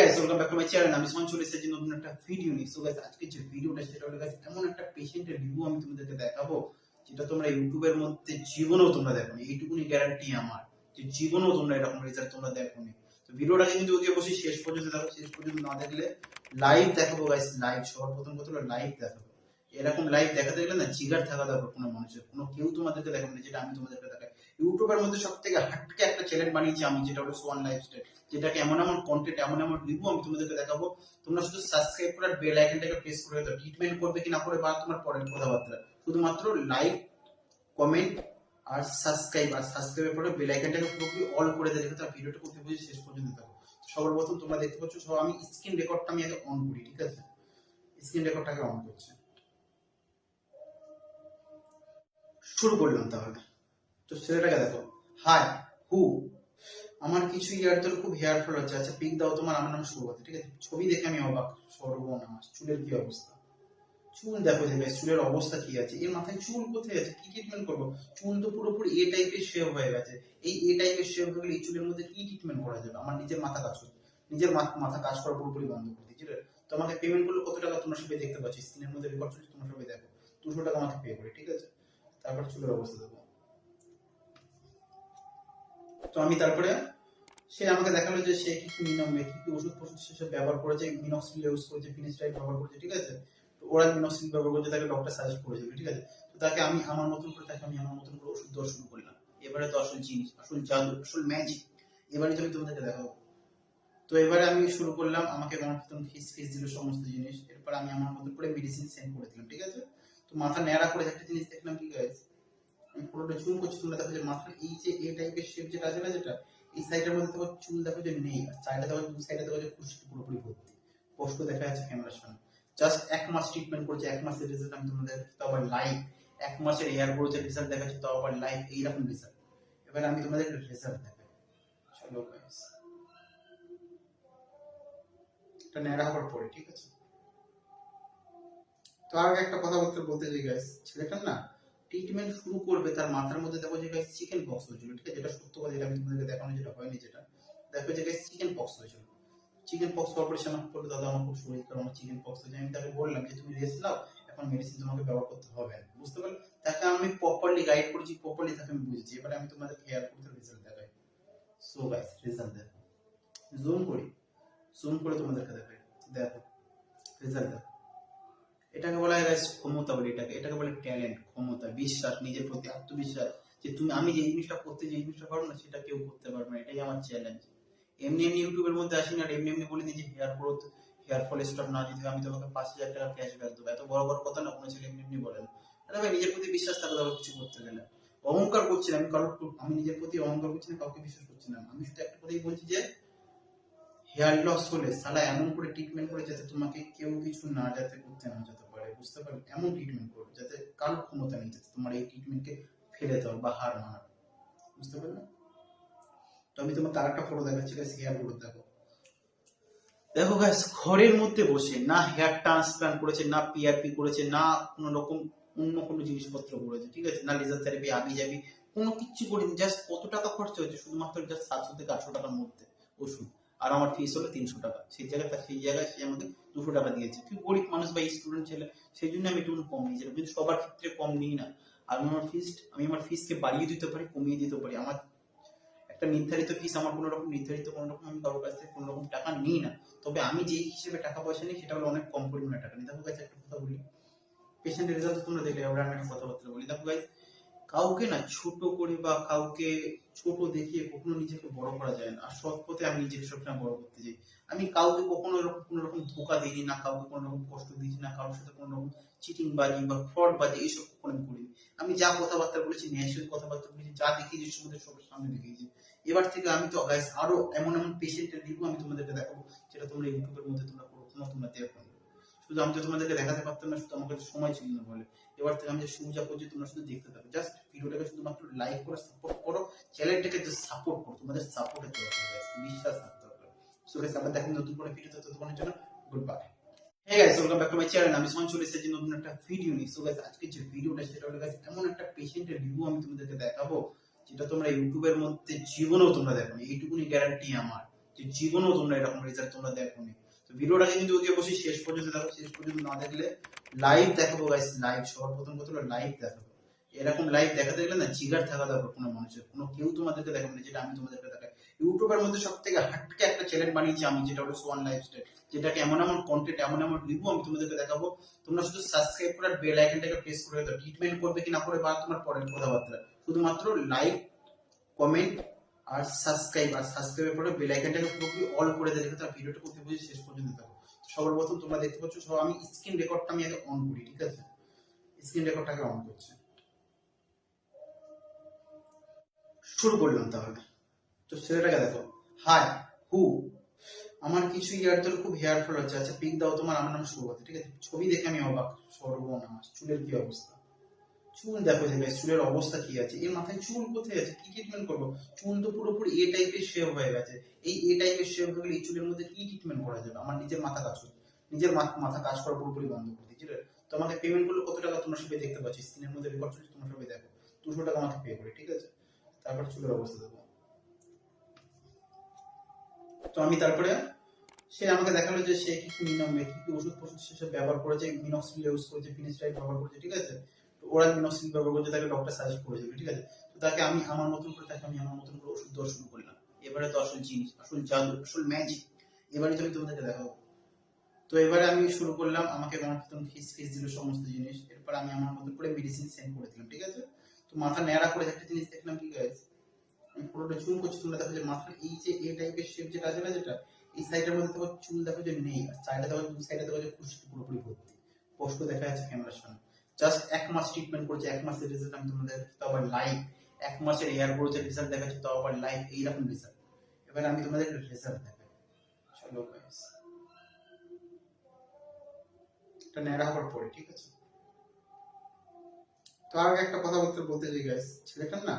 Guys welcome back to my channel আমি সুমন চলে এসেছি নতুন একটা ভিডিও নিয়ে। সো গাইস আজকে যে ভিডিওটা সেটা হলো গাইস এমন একটা পেশেন্টের রিভিউ আমি তোমাদেরকে দেখাবো, যেটা তোমরা ইউটিউবের মধ্যে জীবনেও তোমরা দেখোনি এইটুকুনি গ্যারান্টি আমার যে জীবনেও তোমরা এরকম রেজাল্ট তোমরা দেখোনি তো ভিডিওটা কিন্তু ওকে বসে শেষ পর্যন্ত দেখো। শেষ পর্যন্ত না দেখলে লাইভ দেখাবো গাইস লাইভ সবার প্রথম কথা লাইভ দেখাবো। এরকম লাইভ দেখাতে গেলে না জিগার থাকা দরকার কোনো মানুষের। কোনো কেউ তোমাদেরকে দেখাবে না, যেটা আমি তোমাদেরকে দেখাই। ইউটিউবের মধ্যে সব থেকে হাটকে একটা চ্যানেল বানিয়েছি আমি, যেটা হলো সোয়ান লাইফস্টাইল যেটাকে এমন এমন কন্টেন্ট এমন এমন রিভিউ আমি তোমাদেরকে দেখাবো। তোমরা শুধু সাবস্ক্রাইব করে বেল আইকনটাকে প্রেস করে দাও ট্রিটমেন্ট করবে কি না করে বা তোমার পরের কথাবার্তা। শুধুমাত্র লাইক কমেন্ট আর সাবস্ক্রাইব আর সাবস্ক্রাইবের পরে বেল আইকনটাকে পুরোপুরি অল করে দেবে তার ভিডিওটা করতে বুঝে শেষ পর্যন্ত দেখো। সবার প্রথম তোমরা দেখতে পাচ্ছ, সব আমি স্ক্রিন রেকর্ডটা আমি আগে অন করি, ঠিক আছে? স্ক্রিন রেকর্ডটাকে অন করছি। শুরু করলাম তাহলে। তো ছেলেটাকে দেখো। হাই হু আমার কিছু ইয়ার ধরে খুব হেয়ার ফল হচ্ছে। আচ্ছা পিক দাও তোমার, আমার নাম সুরভতি ঠিক আছে? ছবি দেখে আমি অবাক সর্বনাশ চুলের কি অবস্থা? চুল দেখো যে চুলের অবস্থা কি আছে? এর মাথায় চুল কোথায় আছে? কি ট্রিটমেন্ট করব? চুল তো পুরোপুরি এ টাইপের শেভ হয়ে গেছে। এই এ টাইপের শেভ হয়ে গেলে এই চুলের মধ্যে কি ট্রিটমেন্ট করা যাবে? আমার নিজের মাথা কাজ করবে নিজের মাথা কাজ করা পুরোপুরি বন্ধ করে দিয়েছি। ঠিক আছে? তো আমাকে পেমেন্ট করলে কত টাকা তোমার সবাই দেখতে পাচ্ছ? স্ক্রিনের মধ্যে রেকর্ড চলছে, তোমরা সবাই দেখো। দুশো টাকা আমাকে পে করে, ঠিক আছে? তারপর চুলের অবস্থা দেখো। তো আমি তারপরে, সে আমাকে দেখাল যে সে কি কি নিয়মে কি কি ওষুধ ফষুধ সেসব ব্যবহার করেছে মিনক্সিল ইউজ করেছে ফিনিস্টাইড ব্যবহার করেছে, ঠিক আছে? তো ওরা মিনক্সিল ব্যবহার করেছে, তাকে ডক্টর সাজেস্ট করেছিল ঠিক আছে? তো তাকে আমি আমার মতন করে, তাকে আমি আমার মতন করে ওষুধ দেওয়া শুরু করলাম। এবারে তো আসল জিনিস, আসল জাদু, আসল ম্যাজিক এবারে তো আমি তোমাদেরকে দেখাবো তো এবারে আমি শুরু করলাম, আমাকে আমার ফিস ফিস দিল সমস্ত জিনিস। এরপর আমি আমার মতন করে মেডিসিন সেন্ড করে দিলাম, ঠিক আছে? তো মাথা ন্যাড়া করে একটা জিনিস দেখলাম কি গাইজ আমি পুরোটা জুম করছি, তোমরা দেখো যে মাথার এই যে এ টাইপের শেপ যেটা আছে না যেটা, এই সাইডের মধ্যে তোমার চুল দেখো যে নেই, আর সাইডে দেখো দু সাইডে দেখো যে খুশকি পুরোপুরি ভর্তি। স্পষ্ট দেখা যাচ্ছে ক্যামেরার সামনে। জাস্ট এক মাস ট্রিটমেন্ট করছে, এক মাসের রেজাল্ট আমি তোমাদের তো আবার লাইভ এক মাসের এয়ার গ্রোথের রেজাল্ট দেখাচ্ছি তো আবার লাইভ এইরকম রেজাল্ট এবার আমি তোমাদের একটা রেজাল্ট দেখাই। চলো গাইস এটা ন্যাড়া হওয়ার পরে, ঠিক আছে? তো আগে একটা কথা বলতে চাই গাইস ছেলেটার না ট্রিটমেন্ট শুরু করবে, তার মাথার মধ্যে দেখো যে গাইস চিকেন পক্স হয়েছিল, ঠিক আছে? যেটা সত্য কথা যেটা আমি তোমাদেরকে দেখানো, যেটা হয়নি যেটা, দেখো যে গাইস চিকেন পক্স হয়েছিল। চিকেন পক্স আমাকে বলল, দাদা, আমার খুব শরীর খারাপ, আমার চিকেন পক্স হয়েছে। আমি তাকে বললাম যে, তুমি রেস্ট নাও, এখন মেডিসিন তোমাকে ব্যবহার করতে হবে। না বুঝতে পারলে? তাকে আমি প্রপারলি গাইড করেছি প্রপারলি তাকে আমি বুঝেছি। এবারে আমি তোমাদের হেয়ার করতে রেজাল্ট দেখাই। সো গাইস রেজাল্ট দেখো। জুম করি। জুম করে তোমাদেরকে দেখাই। দেখো রেজাল্ট দেখো। এটাকে বলা হয় guys ক্ষমতা বলে, এটাকে এটাকে বলে ট্যালেন্ট ক্ষমতা, বিশ্বাস, নিজের প্রতি আত্মবিশ্বাস। যে তুমি, আমি যে জিনিসটা করতে, যে জিনিসটা পারব না, সেটা কেউ করতে পারবে না, এটাই আমার চ্যালেঞ্জ এমনি এমনি ইউটিউবের মধ্যে আসি না এমনি এমনি বলে দিই যে hair growth hair fall stop না দিতে আমি তোমাকে পাঁচ হাজার টাকা ক্যাশ ব্যাক দেবো। এত বড় বড় কথা না, কোনো ছেলে এমনি এমনি বলে না। ভাই, নিজের প্রতি বিশ্বাস থাকলে কিছু করতে গেলে। অহংকার করছি না, আমি কারোর আমি নিজের প্রতি অহংকার করছি না, কাউকে বিশ্বাস করছি না। আমি শুধু একটা কথাই বলছি যে হেয়ার লস হলে সালা এমন করে ট্রিটমেন্ট করে যাতে তোমাকে কেউ কিছু না যাতে করতে না যেতে পারে, বুঝতে পারবে এমন ট্রিটমেন্ট করবে যাতে কারও ক্ষমতা নেই, যাতে তোমার এই ট্রিটমেন্টকে ফেলে দাও বা হার মানার বুঝতে পারলে? তো আমি তোমাকে আরেকটা ফটো দেখাচ্ছি গাইস হেয়ারগুলো দেখো। দেখো গাইস ঘরের মধ্যে বসে না হেয়ার ট্রান্সপ্লান্ট করেছে, না পিআরপি করেছে, না কোনো রকম অন্য কোনো জিনিসপত্র করেছে, ঠিক আছে? না লেজার থেরাপি আবি যাবি কোনো কিচ্ছু করিনি জাস্ট কত টাকা খরচা হয়েছে? শুধুমাত্র জাস্ট সাতশো থেকে আটশো টাকার মধ্যে ওষুধ। আর আমার ফিস হলো তিনশো টাকা। সেই জায়গায় তার সেই জায়গায় সে আমাকে দুশো টাকা দিয়েছে। তুই গরিব মানুষ বা স্টুডেন্ট ছেলে, সেই জন্য আমি একটু কম নিয়েছিলাম কিন্তু সবার ক্ষেত্রে কম নিই না, আর আমার ফিস আমি আমার ফিসকে বাড়িয়ে দিতে পারি, কমিয়ে দিতে পারি, আমার একটা নির্ধারিত ফিস আমার কোনো রকম নির্ধারিত কোনো রকম আমি কারোর কাছ থেকে কোনো রকম টাকা নিই না। তবে আমি যেই হিসেবে টাকা পয়সা নিই, সেটা হলো অনেক কম পরিমাণে টাকা নিই। দেখো কাছে একটা কথা বলি। পেশেন্টের রেজাল্ট তোমরা দেখলে এবার আমি একটা কথাবার্তা বলি। দেখো গাইজ কাউকে না ছোট করে বা কাউকে ছোট দেখিয়ে কখনো নিজেকে বড় করা যায় না। আর সৎ পথে আমি নিজেকে সবসময় বড় করতে চাই। আমি কাউকে কখনো এরকম কোনো রকম ধোকা দিইনি না, কাউকে কোনো রকম কষ্ট দিয়েছি না, কারোর সাথে কোনো রকম চিটিং বাজি বা ফ্রড বাজি এইসব কখনো আমি আমি যা কথাবার্তা বলেছি ন্যায়সিক কথাবার্তা বলেছি, যা দেখিয়েছি তোমাদের সবার সামনে দেখিয়েছি। এবার থেকে আমি তো গাইস আরও এমন এমন পেশেন্টের রিভিউ আমি তোমাদেরকে দেখাবো, যেটা তোমরা ইউটিউবের মধ্যে তোমরা কখনো তোমরা দেখো। শুধু আমি তো তোমাদেরকে দেখাতে পারতাম না, শুধু আমার কাছে সময় ছিল না বলে। এবার থেকে আমি যে সুবিধা করছি, তোমরা শুধু দেখতে থাকো। জাস্ট ভিডিওটাকে শুধুমাত্র লাইক করে সাপোর্ট করো চ্যানেলটাকে জাস্ট সাপোর্ট করো। তোমাদের সাপোর্টের দরকার বিশ্বাস থাকতে হবে। সো গাইস আবার দেখেন নতুন কোনো ভিডিও ততক্ষণের জন্য good bye hey guys welcome back to my channel আমি সোহান চলে এসেছি নতুন একটা ভিডিও নিয়ে। সো গাইস আজকে যে ভিডিওটা সেটা হলো গাইস এমন একটা পেশেন্টের রিভিউ আমি তোমাদেরকে দেখাবো, যেটা তোমরা ইউটিউবের মধ্যে জীবনেও তোমরা দেখো এইটুকুনি গ্যারান্টি আমার, যে যে জীবনেও তোমরা এরকম রেজাল্ট তোমরা দেখো নি তো ভিডিওটাকে কিন্তু ওকে বসে শেষ পর্যন্ত দেখো, শেষ পর্যন্ত না দেখলে লাইভ দেখাবো গাইস লাইভ সবার প্রথম কথা হলো লাইভ দেখাবো। এরকম লাইভ দেখাতে গেলে না জিগার থাকা দরকার কোনো মানুষের, কোনো কেউ তোমাদেরকে দেখাবে না, যেটা আমি তোমাদেরকে দেখাই। ইউটিউবের মধ্যে সব থেকে হাটকে একটা চ্যানেল বানিয়েছি আমি, যেটা হলো সোয়ান লাইফস্টাইল যেটাকে এমন এমন কন্টেন্ট এমন এমন রিভিউ আমি তোমাদেরকে দেখাবো। তোমরা শুধু সাবস্ক্রাইব করে বেল আইকনটাকে প্রেস করে দাও ট্রিটমেন্ট করবে কি না করে বা তোমার পরের কথাবার্তা। শুধুমাত্র লাইক কমেন্ট আর সাবস্ক্রাইব আর সাবস্ক্রাইবের পরে বেল আইকনটাকে পুরোপুরি অল করে দেবে তার ভিডিওটা করতে বুঝে শেষ পর্যন্ত দেখো। সবার প্রথম তোমরা দেখতে পাচ্ছ, সব আমি স্ক্রিন রেকর্ডটা আমি আগে অন করি, ঠিক আছে? স্ক্রিন রেকর্ডটাকে অন করছি। শুরু করলাম তাহলে। তো ছেলেটাকে দেখো। হাই হু আমার কিছু ইয়ার ধরে খুব হেয়ার ফল হচ্ছে। আচ্ছা পিক দাও তোমার, আমার নাম সুরভতি ঠিক আছে? ছবি দেখে আমি অবাক, সর্বনাশ, চুলের কি অবস্থা? চুল দেখো যে চুলের অবস্থা কি আছে? এর মাথায় চুল কোথায় আছে? কি ট্রিটমেন্ট করব? চুল তো পুরোপুরি এ টাইপের শেভ হয়ে গেছে। এই এ টাইপের শেভ হয়ে গেলে এই চুলের মধ্যে কি ট্রিটমেন্ট করা যাবে? আমার নিজের মাথা কাজ নিজের মাথা কাজ করা পুরোপুরি বন্ধ করে আছে? তো আমাকে পেমেন্ট করলে কত টাকা তোমরা সবাই দেখতে পাচ্ছ? স্ক্রিনের মধ্যে রেকর্ড চলছে, তোমরা সবাই দেখো। দুশো টাকা আমাকে পে করে, ঠিক আছে? তারপর চুলের অবস্থা দেখো। তো আমি তারপরে, সে আমাকে দেখাল যে সে কি কি নিয়ম কি কি ওষুধ ফষুধ সেসব ব্যবহার করেছে মিনক্সিল ইউজ করেছে ফিনিস্টাইড ব্যবহার করেছে, ঠিক আছে? তো ওরা মিনক্সিল ব্যবহার করেছে তাকে ডক্টর সাজেস্ট করেছিল ঠিক আছে? তো তাকে আমি আমার মতন করে, তাকে আমি আমার মতন করে ওষুধ দেওয়া শুরু করলাম। এবারে তো আসল জিনিস, আসল জাদু, আসল ম্যাজিক এবারে তো আমি তোমাদেরকে দেখাবো। তো এবারে আমি শুরু করলাম, আমাকে আমার ফিস ফিস দিল সমস্ত জিনিস। এরপর আমি আমার মতন করে মেডিসিন সেন্ড করে দিলাম, ঠিক আছে? তো মাথা ন্যাড়া করে একটা জিনিস দেখলাম কি গাইজ আমি পুরোটা চুল করছি, তোমরা দেখো যে মাথার এই যে এ টাইপের শেপ যেটা আছে না যেটা, এই সাইডের মধ্যে দেখো চুল দেখো যে নেই, আর সাইডে দেখো, দুই সাইডে দেখো যে খুশকি পুরোপুরি ভর্তি। স্পষ্ট দেখা যাচ্ছে ক্যামেরার সামনে। জাস্ট এক মাস ট্রিটমেন্ট করছে, এক মাসের রেজাল্ট আমি তোমাদের তাও আবার লাইভ এক মাসের এয়ার গ্রোথের রেজাল্ট দেখাচ্ছি তাও আবার লাইভ এইরকম রেজাল্ট এবার আমি তোমাদের রেজাল্ট দেখাই। চলো গাইস এটা ন্যাড়া হওয়ার পরে ঠিক আছে? তো আর একটা কথা বলতে বলতে চাই গাইস ছেলেটার না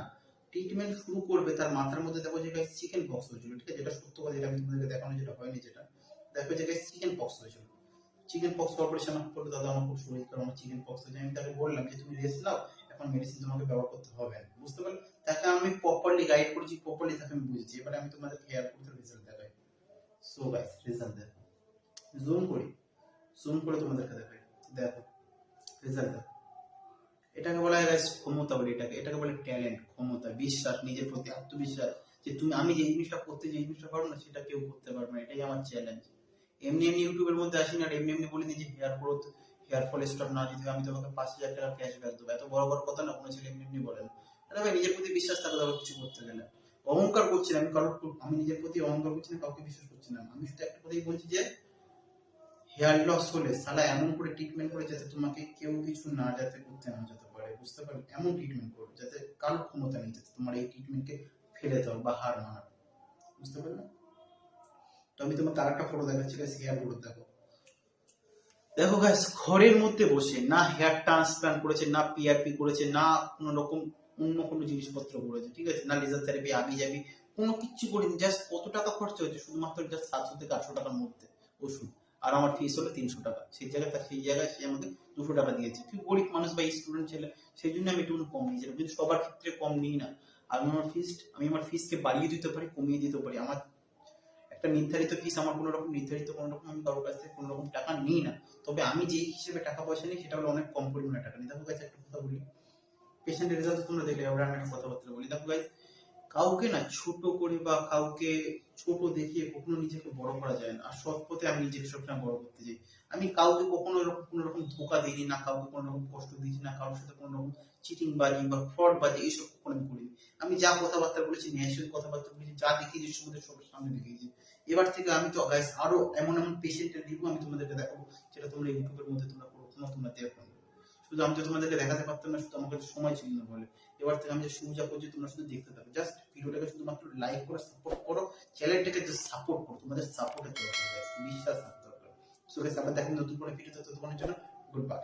ট্রিটমেন্ট শুরু করবে, তার মাথার মধ্যে দেখো যে গাইস চিকেন পক্স হয়েছিল, ঠিক আছে? যেটা সত্য কথা, যেটা আমি তোমাদেরকে দেখানো, যেটা হয়নি, যেটা। দেখো যে গাইস চিকেন পক্স হয়েছিল। চিকেন পক্স পরে সে আমাকে দাদা, আমার খুব শরীর খারাপ, আমার চিকেন পক্স হয়েছে। আমি তাকে বললাম যে, তুমি রেস্ট নাও, এখন মেডিসিন তোমাকে ব্যবহার করতে হবে। বুঝতে পারলে? তাকে আমি প্রপারলি গাইড করেছি প্রপারলি তাকে আমি বুঝেছি। এবারে আমি তোমাদের হেয়ার করতে রেজাল্ট দেখাই। সো গাইস রেজাল্ট দেখো। জুম করি। জুম করে তোমাদেরকে দেখাই। দেখো রেজাল্ট দেখো। এটাকে বলা হয় guys ক্ষমতা বলে, এটাকে এটাকে বলে ট্যালেন্ট ক্ষমতা, বিশ্বাস, নিজের প্রতি আত্মবিশ্বাস। যে তুমি, আমি যে জিনিসটা করতে, যে জিনিসটা পারব না, সেটা কেউ করতে পারবে না। এটাই আমার চ্যালেঞ্জ এমনি এমনি ইউটিউবের মধ্যে আসি না এমনি এমনি বলে যে hair growth hair fall stop না দিতে আমি তোমাকে পাঁচ হাজার টাকা ক্যাশব্যাক দেবো। এত বড় বড় কথা না, কোনো ছেলে এমনি এমনি বলেন আরে ভাই, নিজের প্রতি বিশ্বাস থাকলে ধরো কিছু করতে গেলে। অহংকার করছি না, আমি কারোর আমি নিজের প্রতি অহংকার করছি না, কাউকে বিশ্বাস করছি না। আমি শুধু একটা কথাই বলছি যে হেয়ার লস হলে সালা এমন করে ট্রিটমেন্ট করে যাতে তোমাকে কেউ কিছু না যাতে করতে না যেতে পারে, বুঝতে পারবে এমন ট্রিটমেন্ট করো যাতে কারও ক্ষমতা নেই, যাতে তোমার এই ট্রিটমেন্টকে ফেলে দাও বা হার মানার বুঝতে পারলে? আমি তোমাকে আরেকটা ফটো দেখাচ্ছি গাইস হেয়ারগুলো দেখো। দেখো গাইস ঘরের মধ্যে বসে না হেয়ার ট্রান্সপ্লান্ট করেছে, না পিআরপি করেছে, না কোনো রকম অন্য কোনো জিনিসপত্র করেছে, ঠিক আছে? না লেজার থেরাপি আবি যাবি কোনো কিচ্ছু করিনি জাস্ট কত টাকা খরচা হয়েছে? শুধুমাত্র জাস্ট সাতশো থেকে আটশো টাকার মধ্যে ওষুধ। আর আমার ফিস হলো তিনশো টাকা। সেই জায়গায় তার সেই জায়গায় সে আমাকে দুশো টাকা দিয়েছে। তুই গরিব মানুষ বা স্টুডেন্ট ছেলে, সেই জন্য আমি একটু কম নিয়েছিলাম কিন্তু সবার ক্ষেত্রে কম নিই না, আমি আমার ফিস আমি আমার ফিসকে বাড়িয়ে দিতে পারি, কমিয়ে দিতে পারি, আমার একটা নির্ধারিত ফিস আমার কোনো রকম নির্ধারিত কোনো রকম আমি কারোর কাছ থেকে কোনো রকম টাকা নিই না। তবে আমি যেই হিসেবে টাকা পয়সা নিই, সেটা হলো অনেক কম পরিমাণে টাকা নিই। দেখো কাছে একটা কথা বলি। পেশেন্টের রেজাল্ট তোমরা দেখলে, আমরা আমি একটা কথাবার্তা বলি। দেখো গাইজ কাউকে না ছোট করে বা কাউকে ছোট দেখিয়ে কখনো নিজেকে বড় করা যায় না। আর সৎ পথে আমি নিজেকে সবসময় বড় করতে চাই। আমি কাউকে কখনো এরকম কোনো রকম ধোকা দিইনি, না কাউকে কোনো রকম কষ্ট দিয়েছি না কারোর সাথে কোনো রকম চিটিং বাজি বা ফ্রড বাজি এইসব কখনো আমি করিনি। আমি যা কথাবার্তা বলেছি ন্যায়সই কথাবার্তা বলেছি, যা দেখিয়েছি তোমাদের সবার সামনে দেখিয়েছি। এবার থেকে আমি তো গাইস আরও এমন এমন পেশেন্টের রিভিউ আমি তোমাদেরকে দেখাবো, যেটা তোমরা ইউটিউবের মধ্যে তোমরা কখনো তোমরা দেখো। শুধু আমি তো তোমাদেরকে দেখাতে পারতাম না, শুধু আমার কাছে সময় ছিল না বলে। এবার থেকে আমি যে সুবিধা করছি তোমরা শুধু দেখতে থাকো। জাস্ট ভিডিওটাকে শুধুমাত্র লাইক করো সাপোর্ট করো চ্যানেলটাকে জাস্ট সাপোর্ট করো। তোমাদের সাপোর্টের দরকার বিশ্বাস থাকতে হবে সো গাইস আবার দেখেন নতুন করে ভিডিও ততক্ষণের জন্য গুড বাই